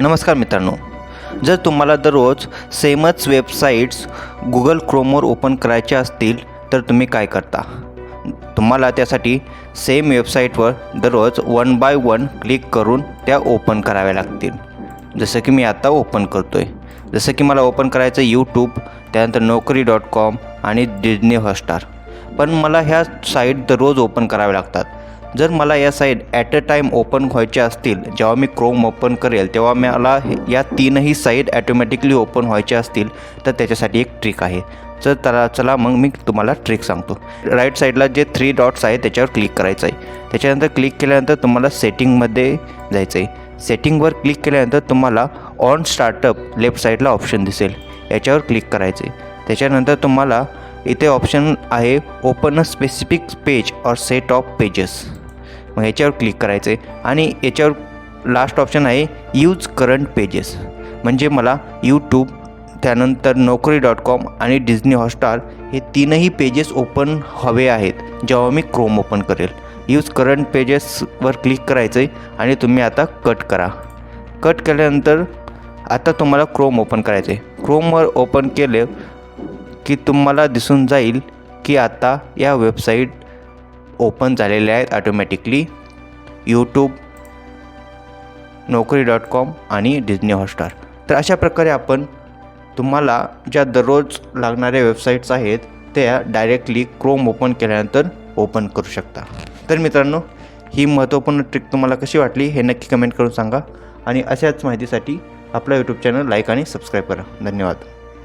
नमस्कार मित्रांनो जर तुम्हाला दररोज सेमच वेबसाईट्स गुगल क्रोमवर ओपन करायचे असतील तर तुम्ही काय करता? तुम्हाला त्यासाठी सेम वेबसाईटवर दररोज वन बाय वन क्लिक करून त्या ओपन कराव्या लागतील. जसं की मी आता ओपन करतो आहे जसं की मला ओपन करायचं यूट्यूब त्यानंतर नोकरी डॉट कॉम आणि डिझनी हॉटस्टार. पण मला ह्या साईट दररोज ओपन कराव्या लागतात. जर मला या site at a time open व्हायच्या असतील जेव्हा मी क्रोम ओपन करेल तेव्हा मला या तीनही साईट ॲटोमॅटिकली ओपन व्हायच्या असतील तर त्याच्यासाठी एक ट्रिक आहे. तर त्याला चला मग मी तुम्हाला ट्रिक सांगतो. राईट साईडला जे थ्री डॉट्स आहे त्याच्यावर क्लिक करायचं आहे त्याच्यानंतर क्लिक केल्यानंतर तुम्हाला सेटिंगमध्ये जायचं आहे सेटिंगवर क्लिक केल्यानंतर तुम्हाला ऑन स्टार्टअप लेफ्ट साईडला ऑप्शन दिसेल. याच्यावर क्लिक करायचं आहे त्याच्यानंतर तुम्हाला इथे ऑप्शन आहे open a specific page or set of pages मग याच्यावर क्लिक करायचं आहे आणि याच्यावर लास्ट ऑप्शन आहे यूज करंट पेजेस म्हणजे मला यूट्यूब त्यानंतर नोकरी डॉट कॉम आणि डिझनी हॉटस्टार हे तीनही पेजेस ओपन हवे आहेत जेव्हा मी क्रोम ओपन करेल. यूज करंट पेजेसवर क्लिक करायचं आहे आणि तुम्ही आता कट करा. कट केल्यानंतर आता तुम्हाला क्रोम ओपन करायचं आहे क्रोमवर ओपन केले की तुम्हाला दिसून जाईल की आता या वेबसाईट ओपन झालेले आहेत automatically YouTube Naukri dot com आणि डिझनी हॉटस्टार तर अशा प्रकारे आपण तुम्हाला ज्या दररोज लागणाऱ्या वेबसाईट्स आहेत त्या डायरेक्टली क्रोम ओपन केल्यानंतर ओपन करू शकता. तर मित्रांनो ही महत्त्वपूर्ण ट्रिक तुम्हाला कशी वाटली हे नक्की कमेंट करून सांगा. आणि अशाच माहितीसाठी आपला यूट्यूब चॅनल लाईक आणि सबस्क्राईब करा. धन्यवाद.